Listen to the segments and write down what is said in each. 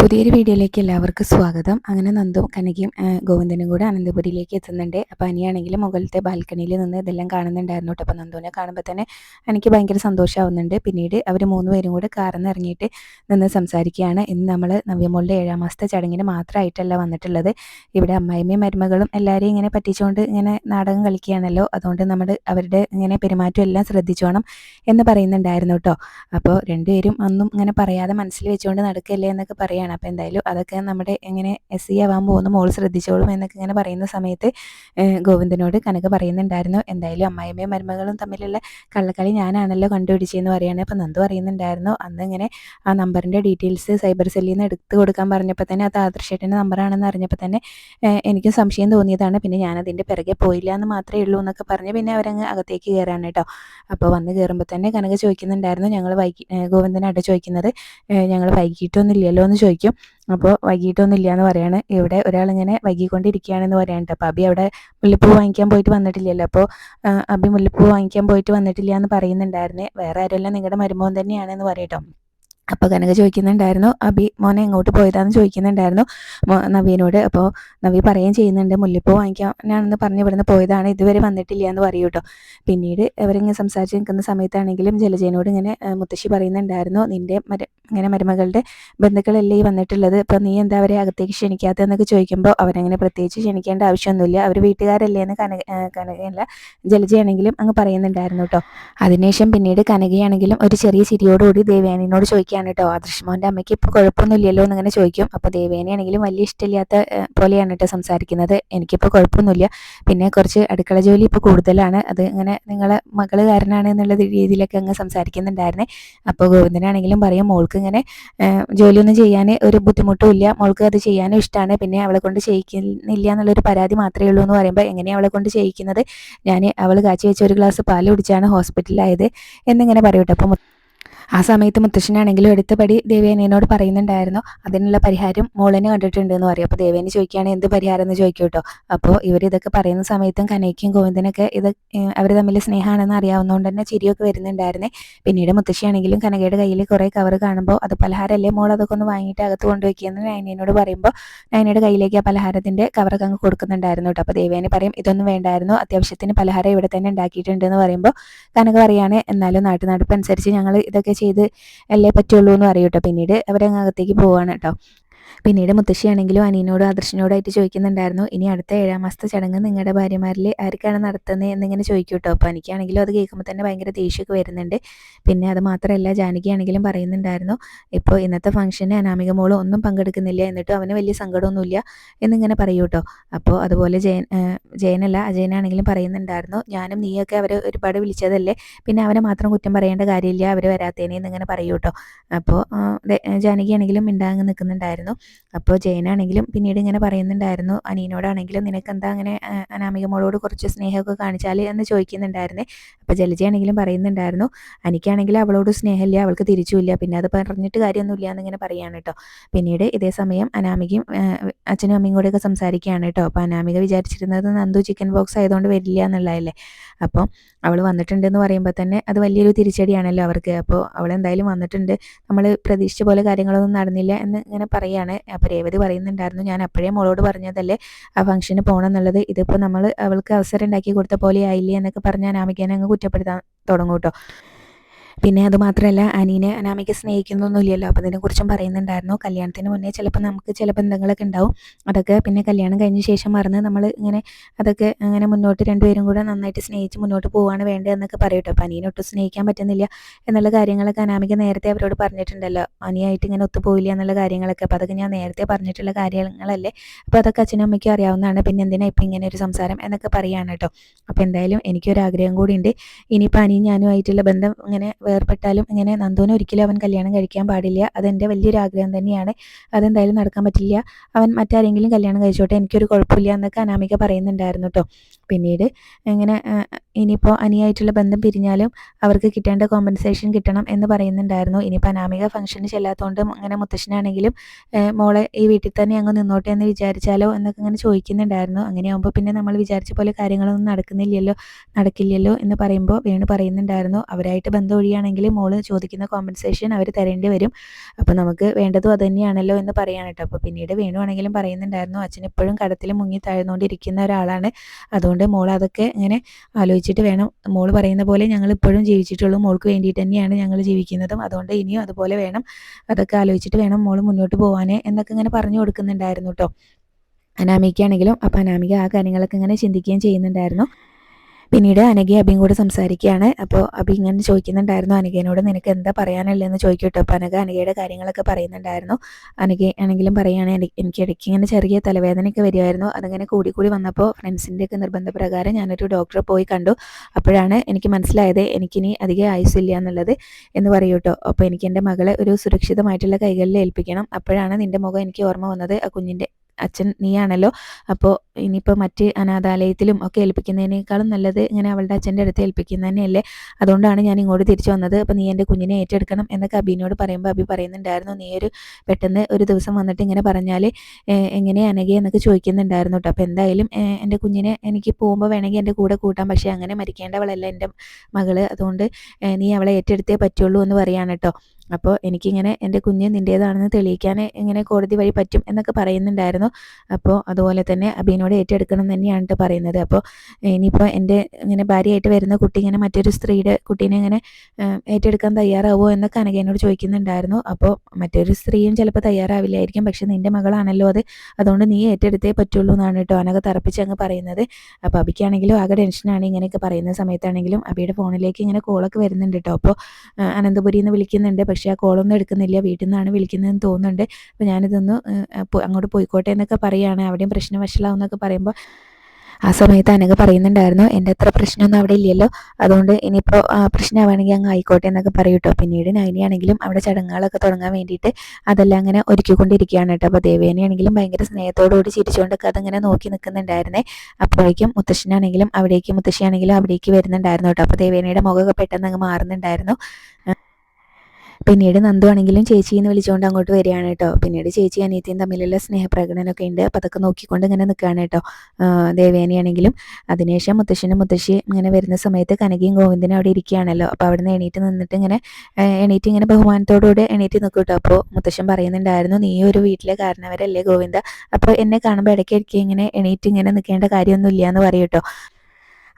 പുതിയൊരു വീഡിയോയിലേക്ക് എല്ലാവർക്കും സ്വാഗതം. അങ്ങനെ നന്ദും കനകയും ഗോവിന്ദനും കൂടെ അനന്തപുരിയിലേക്ക് എത്തുന്നുണ്ട്. അപ്പോൾ അനിയാണെങ്കിൽ മുകളിലത്തെ ബാൽക്കണിയിൽ നിന്ന് ഇതെല്ലാം കാണുന്നുണ്ടായിരുന്നു കേട്ടോ. അപ്പോൾ നന്ദുവിനെ കാണുമ്പോൾ തന്നെ എനിക്ക് ഭയങ്കര സന്തോഷമാവുന്നുണ്ട് പിന്നീട് അവർ മൂന്ന് പേരും കൂടെ കാറിൽ നിന്ന് ഇറങ്ങിയിട്ട് നിന്ന് സംസാരിക്കുകയാണ്. ഇന്ന് നമ്മൾ നവ്യമോളുടെ ഏഴാം മാസത്തെ ചടങ്ങിന് മാത്രമായിട്ടല്ല വന്നിട്ടുള്ളത്. ഇവിടെ അമ്മായിമ്മയും മരുമകളും എല്ലാവരെയും ഇങ്ങനെ പറ്റിച്ചുകൊണ്ട് ഇങ്ങനെ നാടകം കളിക്കുകയാണല്ലോ. അതുകൊണ്ട് നമ്മൾ അവരുടെ ഇങ്ങനെ പെരുമാറ്റം എല്ലാം ശ്രദ്ധിച്ചോണം എന്ന് പറയുന്നുണ്ടായിരുന്നു കേട്ടോ. അപ്പോൾ രണ്ടുപേരും ഒന്നും ഇങ്ങനെ പറയാതെ മനസ്സിൽ വെച്ചുകൊണ്ട് നടക്കല്ലേ എന്നൊക്കെ പറയാണ് അപ്പോൾ എന്തായാലും അതൊക്കെ നമ്മുടെ എങ്ങനെ എസ് സി ആവാൻ പോകുന്ന മോൾ ശ്രദ്ധിച്ചോളും എന്നൊക്കെ ഇങ്ങനെ പറയുന്ന സമയത്ത് ഗോവിന്ദനോട് കനക പറയുന്നുണ്ടായിരുന്നു. എന്തായാലും അമ്മായിമ്മയും മരുമകളും തമ്മിലുള്ള കള്ളക്കളി ഞാനാണല്ലോ കണ്ടുപിടിച്ചതെന്ന് പറയുകയാണ് അപ്പോൾ നന്ദു പറയുന്നുണ്ടായിരുന്നു അന്ന് ഇങ്ങനെ ആ നമ്പറിന്റെ ഡീറ്റെയിൽസ് സൈബർ സെല്ലിൽ നിന്ന് എടുത്ത് കൊടുക്കാൻ പറഞ്ഞപ്പോൾ തന്നെ അത് ആദർശേട്ടന്റെ നമ്പറാണെന്ന് അറിഞ്ഞപ്പോൾ തന്നെ എനിക്ക് സംശയം തോന്നിയതാണ്. പിന്നെ ഞാൻ അതിന്റെ പിറകെ പോയില്ല എന്ന് മാത്രമേ ഉള്ളൂ എന്നൊക്കെ പറഞ്ഞ് പിന്നെ അവരങ്ങ് അകത്തേക്ക് കയറാണ് കേട്ടോ. അപ്പോൾ വന്ന് കയറുമ്പോൾ തന്നെ കനക ചോദിക്കുന്നുണ്ടായിരുന്നു ഞങ്ങൾ വൈകി ഗോവിന്ദനായിട്ട് ചോദിക്കുന്നത് ഞങ്ങൾ വൈകിട്ടൊന്നുമില്ലല്ലോ എന്ന് ചോദിക്കും അപ്പോൾ വൈകിട്ടൊന്നുമില്ല എന്ന് പറയാണ്. ഇവിടെ ഒരാളിങ്ങനെ വൈകിക്കൊണ്ടിരിക്കുകയാണെന്ന് പറയാനുണ്ട് അപ്പോൾ അബി അവിടെ മുല്ലപ്പൂ വാങ്ങിക്കാൻ പോയിട്ട് വന്നിട്ടില്ലല്ലോ. അപ്പോൾ അബി മുല്ലപ്പൂ വാങ്ങിക്കാൻ പോയിട്ട് വന്നിട്ടില്ല എന്ന് പറയുന്നുണ്ടായിരുന്നേ. വേറെ ആരുമല്ല നിങ്ങളുടെ മരുമോൻ തന്നെയാണെന്ന് പറയട്ടോ. അപ്പോൾ കനക ചോദിക്കുന്നുണ്ടായിരുന്നു അബി മോനെ എങ്ങോട്ട് പോയതാന്ന് ചോദിക്കുന്നുണ്ടായിരുന്നു. നവീനോട് അപ്പോൾ നവി പറയുകയും ചെയ്യുന്നുണ്ട് മുല്ലപ്പൂ വാങ്ങിക്കാനാണെന്ന് പറഞ്ഞ് ഇവിടുന്ന് പോയതാണ് ഇതുവരെ വന്നിട്ടില്ല എന്ന് പറയൂ കേട്ടോ പിന്നീട് അവരിങ്ങനെ സംസാരിച്ച് നിൽക്കുന്ന സമയത്താണെങ്കിലും ജലജയനോട് ഇങ്ങനെ മുത്തശ്ശി പറയുന്നുണ്ടായിരുന്നു നിന്റെ മര ഇങ്ങനെ മരുമകളുടെ ബന്ധുക്കളല്ലേ ഈ വന്നിട്ടുള്ളത്? ഇപ്പം നീ എന്താ അവരെ അകത്തേക്ക് ക്ഷണിക്കാത്തതെന്നൊക്കെ ചോദിക്കുമ്പോൾ അവരങ്ങനെ പ്രത്യേകിച്ച് ക്ഷണിക്കേണ്ട ആവശ്യമൊന്നുമില്ല. അവർ വീട്ടുകാരല്ലേ എന്ന് കനക കനകയല്ല ജലജയാണെങ്കിലും അങ്ങ് പറയുന്നുണ്ടായിരുന്നു കേട്ടോ അതിനുശേഷം പിന്നീട് കനകയാണെങ്കിലും ഒരു ചെറിയ ചിരിയോടുകൂടി ദേവയാനിനോട് ചോദിക്കുകയാണ് കേട്ടോ ആദർശമോന്റെ അമ്മയ്ക്ക് ഇപ്പോൾ കുഴപ്പമൊന്നുമില്ലല്ലോ എന്നിങ്ങനെ ചോദിക്കും. അപ്പോൾ ദേവേനെയാണെങ്കിലും വലിയ ഇഷ്ടമില്ലാത്ത പോലെയാണ് കേട്ടോ സംസാരിക്കുന്നത്. എനിക്കിപ്പോൾ കുഴപ്പമൊന്നുമില്ല പിന്നെ കുറച്ച് അടുക്കള ജോലി ഇപ്പോൾ കൂടുതലാണ്. അത് ഇങ്ങനെ നിങ്ങളെ മകൾ കാരനാണ് എന്നുള്ള രീതിയിലൊക്കെ അങ്ങ് സംസാരിക്കുന്നുണ്ടായിരുന്നേ. അപ്പോൾ ഗോവിന്ദനാണെങ്കിലും പറയും മോൾക്ക് ഇങ്ങനെ ജോലിയൊന്നും ചെയ്യാൻ ഒരു ബുദ്ധിമുട്ടും ഇല്ല. മോൾക്ക് അത് ചെയ്യാനും ഇഷ്ടമാണ് പിന്നെ അവളെ കൊണ്ട് ചെയ്യിക്കുന്നില്ല എന്നുള്ളൊരു പരാതി മാത്രമേ ഉള്ളൂ എന്ന് പറയുമ്പോൾ എങ്ങനെയാണ് അവളെ കൊണ്ട് ചെയ്യിക്കുന്നത്? ഞാൻ അവൾ കാച്ചി വെച്ച ഒരു ഗ്ലാസ് പാൽ കുടിച്ചാണ് ഹോസ്പിറ്റലിലായത്. എന്നിങ്ങനെ പറയട്ടെ അപ്പോൾ ആ സമയത്ത് മുത്തശ്ശനാണെങ്കിലും എടുത്തപടി ദേവേനോട് പറയുന്നുണ്ടായിരുന്നു അതിനുള്ള പരിഹാരം മോളിനെ കണ്ടിട്ടുണ്ട് എന്ന് പറയും അപ്പോൾ ദേവേനെ ചോദിക്കുകയാണ് എന്ത് പരിഹാരം എന്ന് ചോദിക്കും കേട്ടോ അപ്പോൾ ഇവർ ഇതൊക്കെ പറയുന്ന സമയത്തും കനയ്ക്കും ഗോവിന്ദനൊക്കെ ഇത് അവർ തമ്മിൽ സ്നേഹമാണെന്ന് അറിയാവുന്നതുകൊണ്ട് തന്നെ ചിരിയൊക്കെ വരുന്നുണ്ടായിരുന്നേ. പിന്നീട് മുത്തശ്ശിയാണെങ്കിലും കനകയുടെ കയ്യിൽ കുറേ കവർ കാണുമ്പോൾ അത് പലഹാരമല്ലേ മോൾ അതൊക്കെ ഒന്ന് വാങ്ങിയിട്ട് അകത്ത് കൊണ്ടുവയ്ക്കുകയെന്ന് നയനയോട് പറയുമ്പോൾ നയനയുടെ കയ്യിലേക്ക് ആ പലഹാരത്തിന്റെ കവറൊക്കെ അങ്ങ് കൊടുക്കുന്നുണ്ടായിരുന്നു കേട്ടോ അപ്പോൾ ദേവേനെ പറയും ഇതൊന്നും വേണ്ടായിരുന്നു. അത്യാവശ്യത്തിന് പലഹാരം ഇവിടെ തന്നെ ഉണ്ടാക്കിയിട്ടുണ്ട് എന്ന് പറയുമ്പോൾ കനക പറയാണ് എന്നാലും നാട്ടുനടപ്പ് അനുസരിച്ച് ഞങ്ങൾ ഇതൊക്കെ ചെയ്ത് അല്ലേ പറ്റുള്ളൂ എന്ന് പറയും കേട്ടോ പിന്നീട് അവരങ്ങ് അകത്തേക്ക് പോവാണ് കേട്ടോ പിന്നീട് മുത്തശ്ശിയാണെങ്കിലും അനിയനോടും ആദർശനോടായിട്ട് ചോദിക്കുന്നുണ്ടായിരുന്നു ഇനി അടുത്ത ഏഴാം മാസത്തെ ചടങ്ങ് നിങ്ങളുടെ ഭാര്യമാരിൽ ആർക്കാണ് നടത്തുന്നത് എന്നിങ്ങനെ ചോദിക്കും കേട്ടോ. അപ്പോൾ എനിക്കാണെങ്കിലും അത് കേൾക്കുമ്പോൾ തന്നെ ഭയങ്കര ദേഷ്യമൊക്കെ വരുന്നുണ്ട്. പിന്നെ അത് മാത്രമല്ല ജാനകിയാണെങ്കിലും പറയുന്നുണ്ടായിരുന്നു ഇപ്പോൾ ഇന്നത്തെ ഫംഗ്ഷന് അനാമിക മോൾ ഒന്നും പങ്കെടുക്കുന്നില്ല എന്നിട്ടും അവന് വലിയ സങ്കടമൊന്നുമില്ല എന്നിങ്ങനെ പറയൂ കേട്ടോ. അപ്പോൾ അതുപോലെ ജയൻ ജയനല്ല അജയനാണെങ്കിലും പറയുന്നുണ്ടായിരുന്നു ഞാനും നീയൊക്കെ അവരെ ഒരുപാട് വിളിച്ചതല്ലേ പിന്നെ അവനെ മാത്രം കുറ്റം പറയേണ്ട കാര്യമില്ല അവർ വരാത്തേനെ എന്നിങ്ങനെ പറയൂ കേട്ടോ. അപ്പോൾ ജാനകിയാണെങ്കിലും മിണ്ടാങ്ങ് നിൽക്കുന്നുണ്ടായിരുന്നു അപ്പോൾ ജയനാണെങ്കിലും പിന്നീട് ഇങ്ങനെ പറയുന്നുണ്ടായിരുന്നു അനീനോടാണെങ്കിലും നിനക്ക് എന്താ അങ്ങനെ അനാമിക മോളോട് കുറച്ച് സ്നേഹമൊക്കെ കാണിച്ചാൽ എന്ന് ചോദിക്കുന്നുണ്ടായിരുന്നേ. അപ്പോൾ ജലജയാണെങ്കിലും പറയുന്നുണ്ടായിരുന്നു എനിക്കാണെങ്കിൽ അവളോട് സ്നേഹമില്ല അവൾക്ക് തിരിച്ചുമില്ല. പിന്നെ അത് പറഞ്ഞിട്ട് കാര്യമൊന്നുമില്ല എന്നിങ്ങനെ പറയുകയാണ് കേട്ടോ. പിന്നീട് ഇതേ സമയം അനാമികയും അച്ഛനും അമ്മയും കൂടെയൊക്കെ സംസാരിക്കുകയാണ് കേട്ടോ. അപ്പോൾ അനാമിക വിചാരിച്ചിരുന്നത് നന്ദു ചിക്കൻ ബോക്സ് ആയതുകൊണ്ട് വരില്ല എന്നുള്ളതല്ലേ? അപ്പോൾ അവൾ വന്നിട്ടുണ്ടെന്ന് പറയുമ്പോൾ തന്നെ അത് വലിയൊരു തിരിച്ചടിയാണല്ലോ അവർക്ക്. അപ്പോൾ അവൾ എന്തായാലും വന്നിട്ടുണ്ട്. നമ്മൾ പ്രതീക്ഷിച്ച പോലെ കാര്യങ്ങളൊന്നും നടന്നില്ല എന്ന് ഇങ്ങനെ പറയാണ് അപ്പോൾ രേവതി പറയുന്നുണ്ടായിരുന്നു ഞാൻ അപ്പോഴേ മോളോട് പറഞ്ഞതല്ലേ? ആ ഫംഗ്ഷന് പോകണം എന്നുള്ളത് ഇതിപ്പോൾ നമ്മൾ അവൾക്ക് അവസരം ഉണ്ടാക്കി കൊടുത്ത പോലെ ആയില്ലേ? എന്നൊക്കെ പറഞ്ഞ് അനാമികനെ അങ്ങ് കുറ്റപ്പെടുത്താൻ തുടങ്ങും കേട്ടോ. പിന്നെ അതുമാത്രമല്ല അനീനെ അനാമിക സ്നേഹിക്കുന്നൊന്നുമില്ലല്ലോ. അപ്പോൾ അതിനെക്കുറിച്ചും പറയുന്നുണ്ടായിരുന്നു. കല്യാണത്തിന് മുന്നേ ചിലപ്പോൾ നമുക്ക് ചില ബന്ധങ്ങളൊക്കെ ഉണ്ടാവും. അതൊക്കെ പിന്നെ കല്യാണം കഴിഞ്ഞ ശേഷം മറന്ന് നമ്മൾ ഇങ്ങനെ അതൊക്കെ അങ്ങനെ മുന്നോട്ട് രണ്ടുപേരും കൂടെ നന്നായിട്ട് സ്നേഹിച്ച് മുന്നോട്ട് പോവാണ് വേണ്ടത് എന്നൊക്കെ പറയട്ടോ അപ്പോൾ അനീനൊട്ടും സ്നേഹിക്കാൻ പറ്റുന്നില്ല എന്നുള്ള കാര്യങ്ങളൊക്കെ അനാമിക നേരത്തെ അവരോട് പറഞ്ഞിട്ടുണ്ടല്ലോ. അനിയായിട്ട് ഇങ്ങനെ ഒത്തുപോയില്ല എന്നുള്ള കാര്യങ്ങളൊക്കെ. അപ്പോൾ അതൊക്കെ ഞാൻ നേരത്തെ പറഞ്ഞിട്ടുള്ള കാര്യങ്ങളല്ലേ. അപ്പോൾ അതൊക്കെ അച്ഛനും അമ്മയ്ക്കും അറിയാവുന്നതാണ്. പിന്നെ എന്തിനാ ഇപ്പം ഇങ്ങനെ ഒരു സംസാരം എന്നൊക്കെ പറയുകയാണ് കേട്ടോ. അപ്പോൾ എന്തായാലും എനിക്കൊരു ആഗ്രഹം കൂടി ഉണ്ട് ഇനിയിപ്പോൾ അനിയും ഞാനും ആയിട്ടുള്ള ബന്ധം ഇങ്ങനെ വേർപെട്ടാലും ഇങ്ങനെ നന്ദുവിനെ ഒരിക്കലും അവൻ കല്യാണം കഴിക്കാൻ പാടില്ല. അതെന്റെ വലിയൊരു ആഗ്രഹം തന്നെയാണ്. അതെന്തായാലും നടക്കാൻ പറ്റില്ല. അവൻ മറ്റാരെങ്കിലും കല്യാണം കഴിച്ചോട്ടെ എനിക്കൊരു കുഴപ്പമില്ല എന്നൊക്കെ അനാമിക പറയുന്നുണ്ടായിരുന്നു കേട്ടോ പിന്നീട് ഇങ്ങനെ ഇനിയിപ്പോൾ അനിയായിട്ടുള്ള ബന്ധം പിരിഞ്ഞാലും അവർക്ക് കിട്ടേണ്ട കോമ്പൻസേഷൻ കിട്ടണം എന്ന് പറയുന്നുണ്ടായിരുന്നു. ഇനിയിപ്പോൾ അനാമിക ഫംഗ്ഷന് ചെല്ലാത്തതുകൊണ്ട് അങ്ങനെ മുത്തശ്ശനാണെങ്കിലും മോളെ ഈ വീട്ടിൽ തന്നെ അങ്ങ് നിന്നോട്ടെ എന്ന് വിചാരിച്ചാലോ എന്നൊക്കെ അങ്ങനെ ചോദിക്കുന്നുണ്ടായിരുന്നു. അങ്ങനെയാകുമ്പോൾ പിന്നെ നമ്മൾ വിചാരിച്ച പോലെ കാര്യങ്ങളൊന്നും നടക്കുന്നില്ലല്ലോ നടക്കില്ലല്ലോ എന്ന് പറയുമ്പോൾ വേണു പറയുന്നുണ്ടായിരുന്നു. അവരായിട്ട് ബന്ധം ഒഴിയാണെങ്കിൽ മോൾ ചോദിക്കുന്ന കോമ്പൻസേഷൻ അവർ തരേണ്ടി വരും. അപ്പോൾ നമുക്ക് വേണ്ടതും അതുതന്നെയാണല്ലോ എന്ന് പറയാൻ കേട്ടോ. അപ്പോൾ പിന്നീട് വേണുവാണെങ്കിലും പറയുന്നുണ്ടായിരുന്നു അച്ഛൻ എപ്പോഴും കടത്തിൽ മുങ്ങി താഴ്ന്നുകൊണ്ടിരിക്കുന്ന ഒരാളാണ്. അതുകൊണ്ട് മോൾ അതൊക്കെ ഇങ്ങനെ ആലോചിച്ചിട്ട് വേണം. മോൾ പറയുന്ന പോലെ ഞങ്ങൾ ഇപ്പോഴും ജീവിച്ചിട്ടുള്ളൂ. മോൾക്ക് വേണ്ടിയിട്ട് തന്നെയാണ് ഞങ്ങൾ ജീവിക്കുന്നതും. അതുകൊണ്ട് ഇനിയും അതുപോലെ വേണം. അതൊക്കെ ആലോചിച്ചിട്ട് വേണം മോൾ മുന്നോട്ട് പോകാനേ എന്നൊക്കെ ഇങ്ങനെ പറഞ്ഞു കൊടുക്കുന്നുണ്ടായിരുന്നു കേട്ടോ അനാമിക്കാണെങ്കിലും അപ്പം അനാമിക ആ കാര്യങ്ങളൊക്കെ ഇങ്ങനെ ചിന്തിക്കുകയും ചെയ്യുന്നുണ്ടായിരുന്നു. പിന്നീട് അനഘ അബിയും കൂടെ സംസാരിക്കുകയാണ്. അപ്പോൾ അബി ഇങ്ങനെ ചോദിക്കുന്നുണ്ടായിരുന്നു അനഘേനോട് നിനക്ക് എന്താ പറയാനുള്ളതെന്ന് ചോദിക്കട്ടോ? അപ്പോൾ അനഘ അനഘയുടെ കാര്യങ്ങളൊക്കെ പറയുന്നുണ്ടായിരുന്നു. അനഘ ആണെങ്കിലും പറയുകയാണെങ്കിൽ എനിക്ക് ഇടയ്ക്ക് ഇങ്ങനെ ചെറിയ തലവേദനയൊക്കെ വരുമായിരുന്നു അതങ്ങനെ കൂടി കൂടി വന്നപ്പോൾ ഫ്രണ്ട്സിന്റെ ഒക്കെ നിർബന്ധപ്രകാരം ഞാനൊരു ഡോക്ടറെ പോയി കണ്ടു. അപ്പോഴാണ് എനിക്ക് മനസ്സിലായത് എനിക്കിനി അധികം ആയുസില്ല എന്നുള്ളത് എന്ന് പറയൂട്ടോ അപ്പോൾ എനിക്ക് എന്റെ മകളെ ഒരു സുരക്ഷിതമായിട്ടുള്ള കൈകളിൽ ഏൽപ്പിക്കണം. അപ്പോഴാണ് നിന്റെ മുഖം എനിക്ക് ഓർമ്മ വന്നത്. ആ കുഞ്ഞിന്റെ അച്ഛൻ നീയാണല്ലോ. അപ്പോൾ ഇനിയിപ്പോൾ മറ്റ് അനാഥാലയത്തിലും ഒക്കെ ഏൽപ്പിക്കുന്നതിനേക്കാളും നല്ലത് ഇങ്ങനെ അവളുടെ അച്ഛന്റെ അടുത്ത് ഏൽപ്പിക്കുന്നത് തന്നെയല്ലേ. അതുകൊണ്ടാണ് ഞാൻ ഇങ്ങോട്ട് തിരിച്ചു വന്നത്. അപ്പോൾ നീ എന്റെ കുഞ്ഞിനെ ഏറ്റെടുക്കണം എന്നൊക്കെ അബിനോട് പറയുമ്പോൾ അബി പറയുന്നുണ്ടായിരുന്നു. നീ ഒരു പെട്ടെന്ന് ഒരു ദിവസം വന്നിട്ട് ഇങ്ങനെ പറഞ്ഞാൽ എങ്ങനെ അനകെ എന്നൊക്കെ ചോദിക്കുന്നുണ്ടായിരുന്നു കേട്ടോ. അപ്പോൾ എന്തായാലും എന്റെ കുഞ്ഞിനെ എനിക്ക് പോകുമ്പോൾ വേണമെങ്കിൽ എന്റെ കൂടെ കൂട്ടാം. പക്ഷേ അങ്ങനെ മരിക്കേണ്ടവളല്ല എന്റെ മകൾ. അതുകൊണ്ട് നീ അവളെ ഏറ്റെടുത്തേ പറ്റുള്ളൂ എന്ന് പറയാണ് കേട്ടോ. അപ്പോൾ എനിക്കിങ്ങനെ എന്റെ കുഞ്ഞ് നിന്റേതാണെന്ന് തെളിയിക്കാൻ ഇങ്ങനെ കോടതി വഴി പറ്റും എന്നൊക്കെ പറയുന്നുണ്ടായിരുന്നു. അപ്പോൾ അതുപോലെ തന്നെ അബീനോട് ഏറ്റെടുക്കണം എന്ന് തന്നെയാണ് പറയുന്നത്. അപ്പോൾ ഇനിയിപ്പോൾ എന്റെ ഇങ്ങനെ ഭാര്യയായിട്ട് വരുന്ന കുട്ടി ഇങ്ങനെ മറ്റൊരു സ്ത്രീയുടെ കുട്ടീനെ ഇങ്ങനെ ഏറ്റെടുക്കാൻ തയ്യാറാവുമോ എന്നൊക്കെ അനകേനോട് ചോദിക്കുന്നുണ്ടായിരുന്നു. അപ്പോൾ മറ്റൊരു സ്ത്രീയും ചിലപ്പോൾ തയ്യാറാവില്ലായിരിക്കും. പക്ഷെ നിന്റെ മകളാണല്ലോ അത്. അതുകൊണ്ട് നീ ഏറ്റെടുത്തേ പറ്റുള്ളൂ എന്നാണ് കേട്ടോ അനക തറപ്പിച്ച് അങ്ങ് പറയുന്നത്. അപ്പോൾ അബിക്കാണെങ്കിലും ആകെ ടെൻഷനാണ് ഇങ്ങനെയൊക്കെ പറയുന്ന സമയത്താണെങ്കിലും അബിയുടെ ഫോണിലേക്ക് ഇങ്ങനെ കോളൊക്കെ വരുന്നുണ്ട് കേട്ടോ അപ്പോൾ അനന്തപുരിയിൽ നിന്ന് വിളിക്കുന്നുണ്ട്. പക്ഷേ ആ കോളൊന്നും എടുക്കുന്നില്ല. വീട്ടിൽ നിന്നാണ് വിളിക്കുന്നതെന്ന് തോന്നുന്നുണ്ട്. അപ്പോൾ ഞാനിതൊന്ന് അങ്ങോട്ട് പോയിക്കോട്ടെ എന്നൊക്കെ പറയുകയാണ് അവിടെയും പ്രശ്നം വഷളാവുന്നൊക്കെ പറയുമ്പോൾ ആ സമയത്ത് അനഘ പറയുന്നുണ്ടായിരുന്നു. എന്റെ അത്ര പ്രശ്നമൊന്നും അവിടെ ഇല്ലല്ലോ. അതുകൊണ്ട് ഇനിയിപ്പോൾ പ്രശ്നമാണെങ്കിൽ അങ്ങ് ആയിക്കോട്ടെ എന്നൊക്കെ പറയും കേട്ടോ. പിന്നീട് നൈനിയാണെങ്കിലും അവിടെ ചടങ്ങുകളൊക്കെ തുടങ്ങാൻ വേണ്ടിയിട്ട് അതെല്ലാം അങ്ങനെ ഒരുക്കിക്കൊണ്ടിരിക്കുകയാണ് കേട്ടോ. അപ്പോൾ ദേവേനയാണെങ്കിലും ഭയങ്കര സ്നേഹത്തോടുകൂടി ചിരിച്ചുകൊണ്ടൊക്കെ അതങ്ങനെ നോക്കി നിൽക്കുന്നുണ്ടായിരുന്നേ. അപ്പോഴേക്കും മുത്തശ്ശനാണെങ്കിലും അവിടേക്ക് മുത്തശ്ശിയാണെങ്കിലും അവിടേക്ക് വരുന്നുണ്ടായിരുന്നു കേട്ടോ. അപ്പോൾ ദേവേനയുടെ മുഖമൊക്കെ പെട്ടെന്ന് അങ്ങ് മാറുന്നുണ്ടായിരുന്നു. പിന്നീട് നന്ദു ആണെങ്കിലും ചേച്ചി എന്ന് വിളിച്ചുകൊണ്ട് അങ്ങോട്ട് വരികയാണ് കേട്ടോ. പിന്നീട് ചേച്ചി അനിയത്തിയും തമ്മിലുള്ള സ്നേഹപ്രകടനമൊക്കെ ഉണ്ട്. അപ്പം അതൊക്കെ നോക്കിക്കൊണ്ട് ഇങ്ങനെ നിൽക്കുകയാണ് കേട്ടോ. ദേവേനിയാണെങ്കിലും അതിനുശേഷം മുത്തശ്ശനും മുത്തശ്ശി ഇങ്ങനെ വരുന്ന സമയത്ത് കനകയും ഗോവിന്ദനും അവിടെ ഇരിക്കുകയാണല്ലോ. അപ്പോൾ അവിടെ നിന്ന് എണീറ്റ് നിന്നിട്ട് ഇങ്ങനെ എണീറ്റ് ഇങ്ങനെ ബഹുമാനത്തോടുകൂടി എണീറ്റ് നിൽക്കും കേട്ടോ അപ്പോൾ മുത്തശ്ശൻ പറയുന്നുണ്ടായിരുന്നു നീ ഒരു വീട്ടിലെ കാരണവരല്ലേ ഗോവിന്ദ? അപ്പോൾ എന്നെ കാണുമ്പോൾ ഇടയ്ക്കിടയ്ക്ക് ഇങ്ങനെ എണീറ്റ് ഇങ്ങനെ നിൽക്കേണ്ട കാര്യമൊന്നുമില്ല എന്ന് പറയും കേട്ടോ.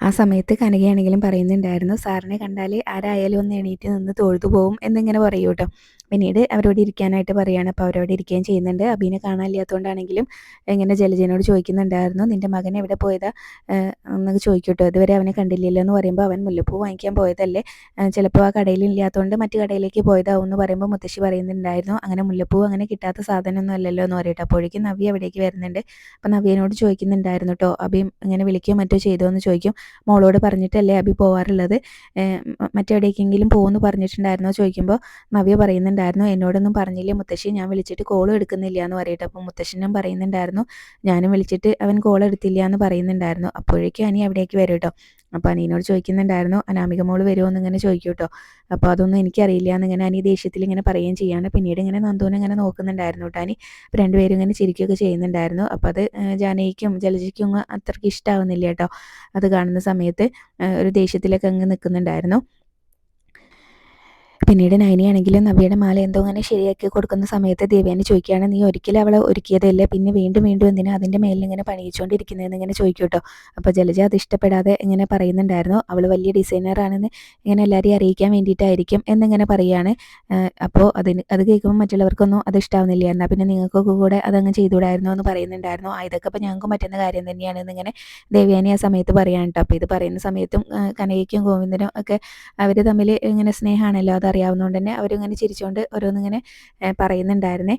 ആ സമയത്ത് കനകയാണെങ്കിലും പറയുന്നുണ്ടായിരുന്നു സാറിനെ കണ്ടാൽ ആരായാലും ഒന്ന് എണീറ്റ് നിന്ന് തൊഴുതു പോവും എന്നിങ്ങനെ പറയൂ കേട്ടോ പിന്നീട് അവരോട് ഇരിക്കാനായിട്ട് പറയുകയാണ് അപ്പോൾ അവരോട് ഇരിക്കുകയും ചെയ്യുന്നുണ്ട്. അബീനെ കാണാനില്ലാത്തതുകൊണ്ടാണെങ്കിലും ഇങ്ങനെ ജലജനോട് ചോദിക്കുന്നുണ്ടായിരുന്നു. നിന്റെ മകൻ എവിടെ പോയതാ? എന്നൊക്കെ ചോദിക്കട്ടോ. ഇതുവരെ അവനെ കണ്ടില്ലല്ലോ എന്ന് പറയുമ്പോൾ അവൻ മുല്ലപ്പൂ വാങ്ങിക്കാൻ പോയതല്ലേ? ചിലപ്പോൾ ആ കടയിൽ ഇല്ലാത്തതുകൊണ്ട് മറ്റു കടയിലേക്ക് പോയതാവും എന്ന് പറയുമ്പോൾ മുത്തശ്ശി പറയുന്നുണ്ടായിരുന്നു. അങ്ങനെ മുല്ലപ്പൂ അങ്ങനെ കിട്ടാത്ത സാധനമൊന്നും അല്ലല്ലോ എന്ന് പറയട്ടെ. അപ്പോഴേക്കും നവ്യ അവിടേക്ക് വരുന്നുണ്ട്. അപ്പോൾ നവ്യനോട് ചോദിക്കുന്നുണ്ടായിരുന്നു കേട്ടോ അബി ഇങ്ങനെ വിളിക്കുകയോ മറ്റോ ചെയ്തോ എന്ന് ചോദിക്കും. മോളോട് പറഞ്ഞിട്ടല്ലേ അബി പോവാറുള്ളത്? മറ്റെവിടേക്കെങ്കിലും പോകുമെന്ന് പറഞ്ഞിട്ടുണ്ടായിരുന്നോ? ചോദിക്കുമ്പോൾ നവ്യ പറയുന്നുണ്ട് പറയുന്നുണ്ടായിരുന്നു എന്നോടൊന്നും പറഞ്ഞില്ല മുത്തശ്ശി ഞാൻ വിളിച്ചിട്ട് കോൾ എടുക്കുന്നില്ല എന്ന് പറയട്ടെ. അപ്പോൾ മുത്തശ്ശനും പറയുന്നുണ്ടായിരുന്നു ഞാനും വിളിച്ചിട്ട് അവൻ കോൾ എടുത്തില്ല എന്ന് പറയുന്നുണ്ടായിരുന്നു. അപ്പോഴേക്കും അനി അവിടേക്ക് വരും കേട്ടോ അപ്പോൾ അനിയനോട് ചോദിക്കുന്നുണ്ടായിരുന്നു അനാമിക മോൾ വരുമോ എന്നിങ്ങനെ ചോദിക്കും കേട്ടോ അപ്പോൾ അതൊന്നും എനിക്കറിയില്ല എന്നിങ്ങനെ അനി ദേഷ്യത്തിൽ ഇങ്ങനെ പറയുകയും ചെയ്യാണ്. പിന്നീട് ഇങ്ങനെ നന്ദൂനെ ഇങ്ങനെ നോക്കുന്നുണ്ടായിരുന്നു കേട്ടോ അനി. അപ്പോൾ രണ്ടുപേരും ഇങ്ങനെ ചിരിക്കുകയൊക്കെ ചെയ്യുന്നുണ്ടായിരുന്നു. അപ്പോൾ അത് ജാനകിക്കും ജലജയ്ക്കും അത്രയ്ക്ക് ഇഷ്ടമാവുന്നില്ല കേട്ടോ അത് കാണുന്ന സമയത്ത് ഒരു ദേഷ്യത്തിലൊക്കെ അങ്ങ് നിൽക്കുന്നുണ്ടായിരുന്നു. പിന്നീട് നൈനിയാണെങ്കിലും നവ്യയുടെ മാല എന്തോ അങ്ങനെ ശരിയാക്കി കൊടുക്കുന്ന സമയത്ത് ദേവ്യാനി ചോദിക്കുകയാണ് നീ ഒരിക്കലും അവളെ ഒരുക്കിയതല്ലേ? പിന്നെ വീണ്ടും വീണ്ടും എന്തിനാ അതിന്റെ മേലിൽ ഇങ്ങനെ പണിയിച്ചുകൊണ്ടിരിക്കുന്നതെന്ന് ഇങ്ങനെ ചോദിക്കും കേട്ടോ അപ്പോൾ ജലജ അത് ഇഷ്ടപ്പെടാതെ ഇങ്ങനെ പറയുന്നുണ്ടായിരുന്നു. അവൾ വലിയ ഡിസൈനറാണെന്ന് ഇങ്ങനെ എല്ലാവരെയും അറിയിക്കാൻ വേണ്ടിയിട്ടായിരിക്കും എന്നിങ്ങനെ പറയുകയാണ് അപ്പോൾ അതിന് അത് കേൾക്കുമ്പോൾ മറ്റുള്ളവർക്കൊന്നും അത് ഇഷ്ടാവുന്നില്ല. എന്നാൽ പിന്നെ നിങ്ങൾക്കൊക്കെ കൂടെ അതങ്ങ് ചെയ്തുകൂടായിരുന്നു എന്ന് പറയുന്നുണ്ടായിരുന്നു. ആ ഇതൊക്കെ അപ്പോൾ ഞങ്ങൾക്ക് പറ്റുന്ന കാര്യം തന്നെയാണ് എന്നിങ്ങനെ ദേവ്യാനി ആ സമയത്ത് പറയാൻ കേട്ടോ. അപ്പോൾ ഇത് പറയുന്ന സമയത്തും കനകയ്ക്കും ഗോവിന്ദനും ഒക്കെ അവർ തമ്മിൽ ഇങ്ങനെ സ്നേഹമാണല്ലോ അതറിയാം അറിയാവുന്നതുകൊണ്ട് തന്നെ അവരിങ്ങനെ ചിരിച്ചുകൊണ്ട് ഓരോന്നിങ്ങനെ പറയുന്നുണ്ടായിരുന്നേ.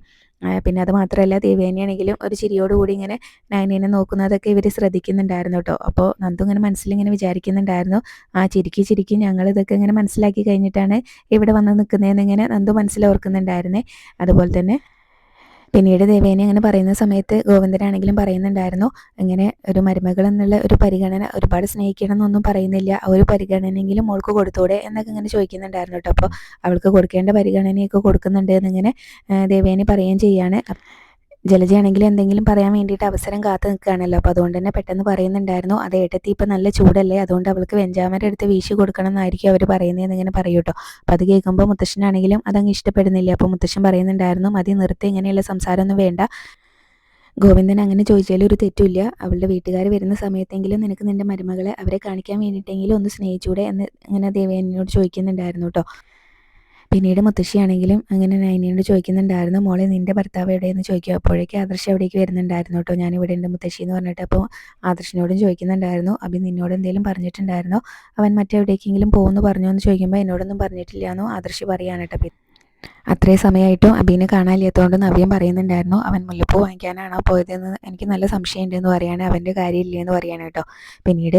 പിന്നെ അത് മാത്രമല്ല ദേവേനിയാണെങ്കിലും ഒരു ചിരിയോടുകൂടി ഇങ്ങനെ നയനീനെ നോക്കുന്നതൊക്കെ ഇവർ ശ്രദ്ധിക്കുന്നുണ്ടായിരുന്നു കേട്ടോ. അപ്പോൾ നന്ദു ഇങ്ങനെ മനസ്സിലിങ്ങനെ വിചാരിക്കുന്നുണ്ടായിരുന്നു. ആ ചിരിക്കി ചിരിക്കി ഞങ്ങൾ ഇതൊക്കെ ഇങ്ങനെ മനസ്സിലാക്കി കഴിഞ്ഞിട്ടാണ് ഇവിടെ വന്ന് നിൽക്കുന്നതെന്ന് ഇങ്ങനെ നന്ദു മനസ്സിലോർക്കുന്നുണ്ടായിരുന്നേ. അതുപോലെ തന്നെ പിന്നീട് ദേവേനെ അങ്ങനെ പറയുന്ന സമയത്ത് ഗോവിന്ദനാണെങ്കിലും പറയുന്നുണ്ടായിരുന്നു ഇങ്ങനെ ഒരു മരുമകൾ എന്നുള്ള ഒരു പരിഗണന ഒരുപാട് സ്നേഹിക്കണം എന്നൊന്നും പറയുന്നില്ല. ആ ഒരു പരിഗണനയെങ്കിലും മോൾക്ക് കൊടുത്തൂടെ എന്നൊക്കെ ഇങ്ങനെ ചോദിക്കുന്നുണ്ടായിരുന്നു കേട്ടോ. അപ്പോൾ അവൾക്ക് കൊടുക്കേണ്ട പരിഗണനയൊക്കെ കൊടുക്കുന്നുണ്ട് എന്നിങ്ങനെ ദേവേനെ പറയുകയും ചെയ്യാണ്. ജലജയാണെങ്കിൽ എന്തെങ്കിലും പറയാൻ വേണ്ടിയിട്ട് അവസരം കാത്തു നിൽക്കുകയാണല്ലോ. അപ്പോൾ അതുകൊണ്ട് തന്നെ പെട്ടെന്ന് പറയുന്നുണ്ടായിരുന്നു അത് ഏട്ടത്തി ഇപ്പം നല്ല ചൂടല്ലേ അതുകൊണ്ട് അവൾക്ക് വെഞ്ചാമരം എടുത്ത് വീശി കൊടുക്കണം എന്നായിരിക്കും അവർ പറയുന്നതെന്ന് ഇങ്ങനെ പറയൂ കേട്ടോ അപ്പോൾ അത് കേൾക്കുമ്പോൾ മുത്തശ്ശനാണെങ്കിലും അതങ്ങ് ഇഷ്ടപ്പെടുന്നില്ല. അപ്പോൾ മുത്തശ്ശൻ പറയുന്നുണ്ടായിരുന്നു മതി നിർത്തി ഇങ്ങനെയുള്ള സംസാരമൊന്നും വേണ്ട. ഗോവിന്ദൻ അങ്ങനെ ചോദിച്ചാലും ഒരു തെറ്റില്ല അവളുടെ വീട്ടുകാർ വരുന്ന സമയത്തെങ്കിലും നിനക്ക് നിന്റെ മരുമകളെ അവരെ കാണിക്കാൻ വേണ്ടിയിട്ടെങ്കിലും ഒന്ന് സ്നേഹിച്ചൂടെ എന്ന് ഇങ്ങനെ ദേവേനോട് ചോദിക്കുന്നുണ്ടായിരുന്നു കേട്ടോ പിന്നീട് മുത്തശ്ശിയാണെങ്കിലും അങ്ങനെ നൈനയോട് ചോദിക്കുന്നുണ്ടായിരുന്നു മോളെ നിന്റെ ഭർത്താവ് എവിടെയെന്ന് ചോദിക്കുക? അപ്പോഴേക്കും ആദർശ് എവിടേക്ക് വരുന്നുണ്ടായിരുന്നു കേട്ടോ. ഞാൻ ഇവിടെ ഉണ്ട് മുത്തശ്ശി എന്ന് പറഞ്ഞിട്ട് അപ്പോൾ ആദർശിനോടും ചോദിക്കുന്നുണ്ടായിരുന്നു അഭി നിന്നോട് എന്തെങ്കിലും പറഞ്ഞിട്ടുണ്ടായിരുന്നോ? അവൻ മറ്റെവിടേക്കെങ്കിലും പോകുമെന്ന് പറഞ്ഞോ? എന്ന് ചോദിക്കുമ്പോൾ എന്നോടൊന്നും പറഞ്ഞിട്ടില്ല എന്നോ ആദർശ് പറയാനായിട്ട് കേട്ടോ. അത്രയും സമയമായിട്ടും അബീനെ കാണാനില്ലാത്തതുകൊണ്ട് നവ്യം പറയുന്നുണ്ടായിരുന്നു അവൻ മുല്ലപ്പൂ വാങ്ങിക്കാനാണോ പോയതെന്ന് എനിക്ക് നല്ല സംശയമുണ്ട് എന്ന് പറയാണ് അവന്റെ കാര്യമില്ല എന്ന് പറയാണ് കേട്ടോ. പിന്നീട്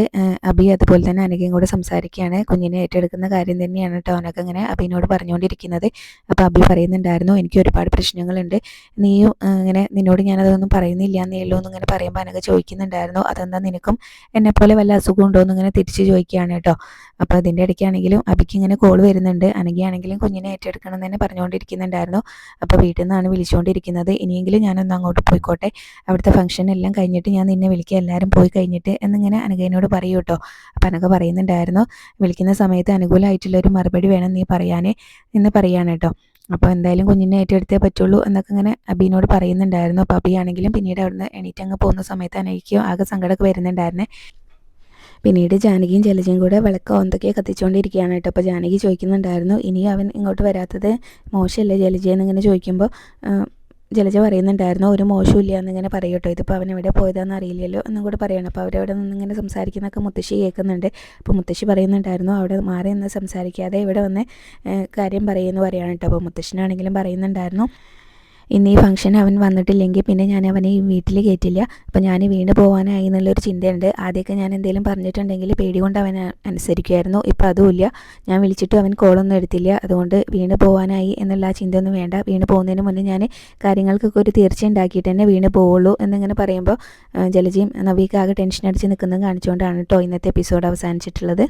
അബി അതുപോലെ തന്നെ അനഘയും കൂടെ സംസാരിക്കുകയാണ്. കുഞ്ഞിനെ ഏറ്റെടുക്കുന്ന കാര്യം തന്നെയാണ് കേട്ടോ അവനൊക്കെ ഇങ്ങനെ അബീനോട് പറഞ്ഞുകൊണ്ടിരിക്കുന്നത്. അപ്പോൾ അബി പറയുന്നുണ്ടായിരുന്നു എനിക്ക് ഒരുപാട് പ്രശ്നങ്ങളുണ്ട്. നീയും ഇങ്ങനെ നിന്നോട് ഞാനതൊന്നും പറയുന്നില്ല എന്നേ ഉള്ളൂ എന്നിങ്ങനെ പറയുമ്പോൾ അനഘ ചോദിക്കുന്നുണ്ടായിരുന്നു അതെന്താ നിനക്കും എന്നെപ്പോലെ വല്ല അസുഖം ഉണ്ടോ എന്നിങ്ങനെ തിരിച്ച് ചോദിക്കുകയാണ് കേട്ടോ. അപ്പോൾ അതിന്റെ ഇടയ്ക്കാണെങ്കിലും അബിക്ക് ഇങ്ങനെ കോൾ വരുന്നുണ്ട്. അനഘയാണെങ്കിലും കുഞ്ഞിനെ ഏറ്റെടുക്കണം എന്ന് തന്നെ പറഞ്ഞുകൊണ്ടിരിക്കുന്നുണ്ടായിരുന്നു അപ്പോൾ വീട്ടിൽ നിന്നാണ് വിളിച്ചുകൊണ്ടിരിക്കുന്നത്. ഇനിയെങ്കിലും ഞാനൊന്ന് അങ്ങോട്ട് പോയിക്കോട്ടെ. അവിടുത്തെ ഫംഗ്ഷൻ എല്ലാം കഴിഞ്ഞിട്ട് ഞാൻ നിന്നെ വിളിക്കുക എല്ലാവരും പോയി കഴിഞ്ഞിട്ട് എന്നിങ്ങനെ അനഘേനോട് പറയൂ കേട്ടോ അപ്പോൾ അനക പറയുന്നുണ്ടായിരുന്നു വിളിക്കുന്ന സമയത്ത് അനുകൂലമായിട്ടുള്ള ഒരു മറുപടി വേണം നീ പറയാനേ എന്ന് പറയാണ് കേട്ടോ അപ്പോൾ എന്തായാലും കുഞ്ഞിനെ ഏറ്റെടുത്തേ പറ്റുള്ളൂ എന്നൊക്കെ ഇങ്ങനെ അബീനോട് പറയുന്നുണ്ടായിരുന്നു. അപ്പോൾ അബിയാണെങ്കിലും പിന്നീട് അവിടുന്ന് എണീറ്റ് അങ്ങ് പോകുന്ന സമയത്ത് അനയ്ക്കും ആകെ സങ്കടമൊക്കെ വരുന്നുണ്ടായിരുന്നേ. പിന്നീട് ജാനകിയും ജലജയും കൂടെ വിളക്ക് ഒന്തൊക്കെ കത്തിച്ചുകൊണ്ടിരിക്കുകയാണ് കേട്ടോ. അപ്പോൾ ജാനകി ചോദിക്കുന്നുണ്ടായിരുന്നു ഇനി അവൻ ഇങ്ങോട്ട് വരാത്തത് മോശമല്ലേ? ജലജയെന്ന് ഇങ്ങനെ ചോദിക്കുമ്പോൾ ജലജ പറയുന്നുണ്ടായിരുന്നു ഒരു മോശമില്ല എന്നിങ്ങനെ പറയും കേട്ടോ. ഇതിപ്പോൾ അവൻ എവിടെ പോയതാണെന്ന് അറിയില്ലല്ലോ എന്നും കൂടെ പറയണം. അപ്പോൾ അവരവിടെ നിന്നിങ്ങനെ സംസാരിക്കുന്നൊക്കെ മുത്തശ്ശി കേൾക്കുന്നുണ്ട്. അപ്പോൾ മുത്തശ്ശി പറയുന്നുണ്ടായിരുന്നു അവിടെ മാറി നിന്ന് സംസാരിക്കാതെ ഇവിടെ വന്ന് കാര്യം പറയുമെന്ന് പറയുകയാണ് കേട്ടോ. അപ്പോൾ മുത്തശ്ശനാണെങ്കിലും പറയുന്നുണ്ടായിരുന്നു ഇന്ന് ഈ ഫംഗ്ഷൻ അവൻ വന്നിട്ടില്ലെങ്കിൽ പിന്നെ ഞാൻ അവനെ ഈ വീട്ടിൽ കയറ്റില്ല അപ്പം ഞാൻ വീണ് പോകാനായി എന്നുള്ളൊരു ചിന്തയുണ്ട്. ആദ്യമൊക്കെ ഞാൻ എന്തെങ്കിലും പറഞ്ഞിട്ടുണ്ടെങ്കിൽ പേടി കൊണ്ട് അവൻ അനുസരിക്കുമായിരുന്നു ഇപ്പം അതുമില്ല ഞാൻ വിളിച്ചിട്ടും അവൻ കോളൊന്നും എടുത്തില്ല. അതുകൊണ്ട് വീണ് പോകാനായി എന്നുള്ള ആ ചിന്തയൊന്നും വേണ്ട. വീണ് പോകുന്നതിന് മുന്നേ ഞാൻ കാര്യങ്ങൾക്കൊക്കെ ഒരു തീർച്ച ഉണ്ടാക്കിയിട്ട് തന്നെ വീണ് പോവുള്ളൂ എന്നിങ്ങനെ പറയുമ്പോൾ ജലജിയും നവീക്ക് ആകെ ടെൻഷൻ അടിച്ച് നിൽക്കുന്നതും കാണിച്ചുകൊണ്ടാണ് കേട്ടോ ഇന്നത്തെ എപ്പിസോഡ് അവസാനിച്ചിട്ടുള്ളത്.